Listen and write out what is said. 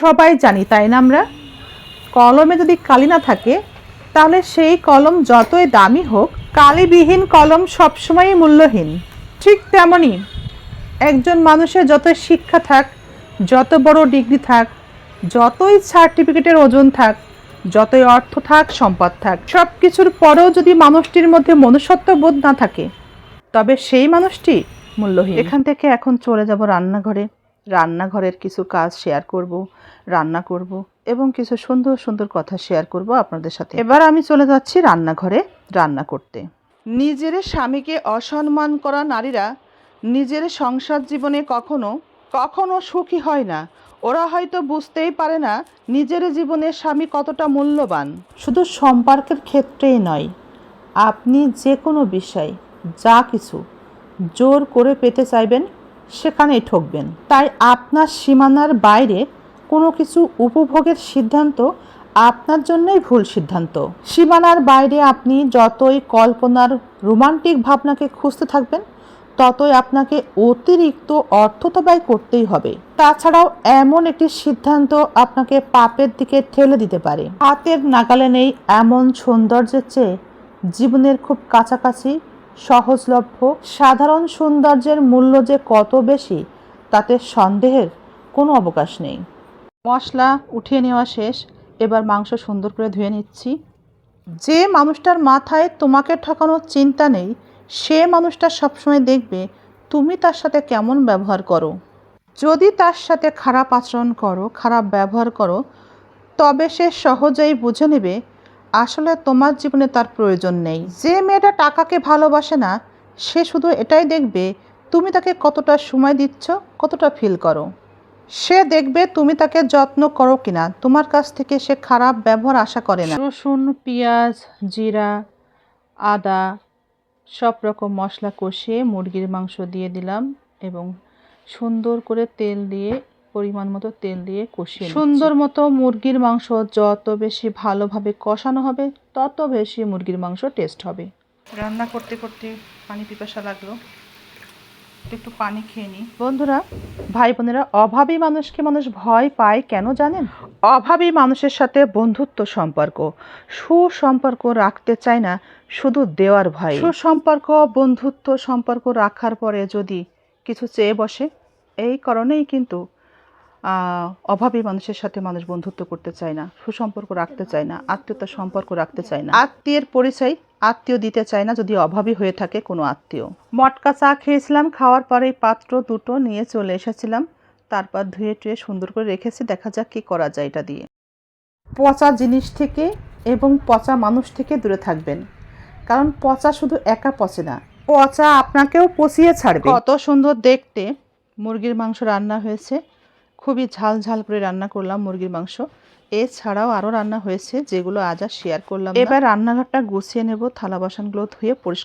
সবাই জানি, তাই না আমরা? কলমে যদি কালি না থাকে, তাহলে সেই কলম যতই দামি হোক, কালিবিহীন কলম সবসময়ই মূল্যহীন। ঠিক তেমনই একজন মানুষের যত শিক্ষা থাক, যত বড় ডিগ্রি থাক, যতই সার্টিফিকেটের ওজন থাক, যতই অর্থ থাক, সম্পদ থাক সব কিছুর পরেও যদি মানুষটির মধ্যে মনুষ্যত্ব বোধ না থাকে, তবে সেই মানুষটি মূল্যহীন। এখান থেকে এখন চলে যাব রান্নাঘরে। রান্নাঘরের কিছু কাজ শেয়ার করব, রান্না করব এবং কিছু সুন্দর সুন্দর কথা শেয়ার করব আপনাদের সাথে। এবার আমি চলে যাচ্ছি রান্নাঘরে রান্না করতে। নিজের স্বামীকে অসম্মান করা নারীরা নিজের সংসার জীবনে কখনো কখনো সুখী হয় না। ওরা হয়তো বুঝতেই পারে না নিজের জীবনে স্বামী কতটা মূল্যবান। শুধু সম্পর্কের ক্ষেত্রেই নয়, আপনি যে কোনো বিষয় যা কিছু জোর করে পেতে চাইবেন সেখানেই ঠকবেন। তাই আপনার সীমানার বাইরে কোনো কিছু উপভোগের সিদ্ধান্ত আপনার জন্যই ভুল সিদ্ধান্ত। সীমানার বাইরে আপনি যতই কল্পনার রোমান্টিক ভাবনাকে খুঁজতে থাকবেন, ততই আপনাকে অতিরিক্ত অর্থ তো ব্যয় করতেই হবে। তাছাড়াও এমন একটি সিদ্ধান্ত আপনাকে পাপের দিকে ঠেলে দিতে পারে। হাতের নাগালে নেই এমন সৌন্দর্যের চেয়ে জীবনের খুব কাছাকাছি সহজলভ্য, সাধারণ সৌন্দর্যের মূল্য যে কত বেশি, তাতে সন্দেহের কোনো অবকাশ নেই। মশলা উঠিয়ে নেওয়া শেষ, এবার মাংস সুন্দর করে ধুয়ে নিচ্ছি। যে মানুষটার মাথায় তোমাকে ঠকানোর চিন্তা নেই, সে মানুষটা সবসময় দেখবে তুমি তার সাথে কেমন ব্যবহার করো। যদি তার সাথে খারাপ আচরণ করো, খারাপ ব্যবহার করো, তবে সে সহজেই বুঝে নেবে আসলে তোমার জীবনে তার প্রয়োজন নেই। যে মেয়েটা টাকাকে ভালোবাসে না, সে শুধু এটাই দেখবে, তুমি তাকে কতটা সময় দিচ্ছ, কতটা ফিল করো। সে দেখবে তুমি তাকে যত্ন করো কিনা, তোমার কাছ থেকে সে খারাপ ব্যবহার আশা করে না। রসুন, পেঁয়াজ, জিরা, আদা, সব রকম মশলা কষিয়ে মুরগির মাংস দিয়ে দিলাম এবং সুন্দর করে তেল দিয়ে পরিমাণ মতো তেল দিয়ে কষিয়ে সুন্দর মতো মুরগির মাংস যত বেশি ভালোভাবে কষানো হবে তত বেশি মুরগির মাংস টেস্ট হবে। রান্না করতে করতে পানি পিপাসা লাগল। একটু পানি খেয়ে নিই। বন্ধুরা ভাই বোনেরা অভাবী মানুষকে মানুষ ভয় পায় কেন জানেন? অভাবী মানুষের সাথে বন্ধুত্ব সম্পর্ক। সুসম্পর্ক রাখতে চায় না শুধু দেওয়ার ভয়। সুসম্পর্ক বন্ধুত্ব সম্পর্ক রাখার পরে যদি কিছু চেয়ে বসে এই কারণেই কিন্তু অভাবী মানুষের সাথে মানুষ বন্ধুত্ব করতে চায় না, সুসম্পর্ক রাখতে চায় না, আত্মীয়তার সম্পর্ক রাখতে চায় না। আত্মীয়ের পরিচয় আত্মীয় দিতে চায় না যদি অভাবী হয়ে থাকে কোনো আত্মীয়। মটকা চা খেয়েছিলাম, খাওয়ার পরে পাত্র দুটো নিয়ে চলে এসেছিলাম। তারপর ধুয়ে টুয়ে সুন্দর করে রেখেছি, দেখা যাক কি করা যায় এটা দিয়ে। পচা জিনিস থেকে এবং পচা মানুষ থেকে দূরে থাকবেন। কারণ পচা শুধু একা পচে না, পচা আপনাকেও পচিয়ে ছাড়বে। কত সুন্দর দেখতে। মুরগির মাংস রান্না হয়েছে। খুবই ঝাল ঝাল করে রান্না করলাম মুরগির মাংস। এছাড়াও আরও রান্না হয়েছে যেগুলো আজ আর শেয়ার করলাম এবার রান্নাঘরটা গুছিয়ে নেব, থালা বাসনগুলো ধুয়ে পরিষ্কার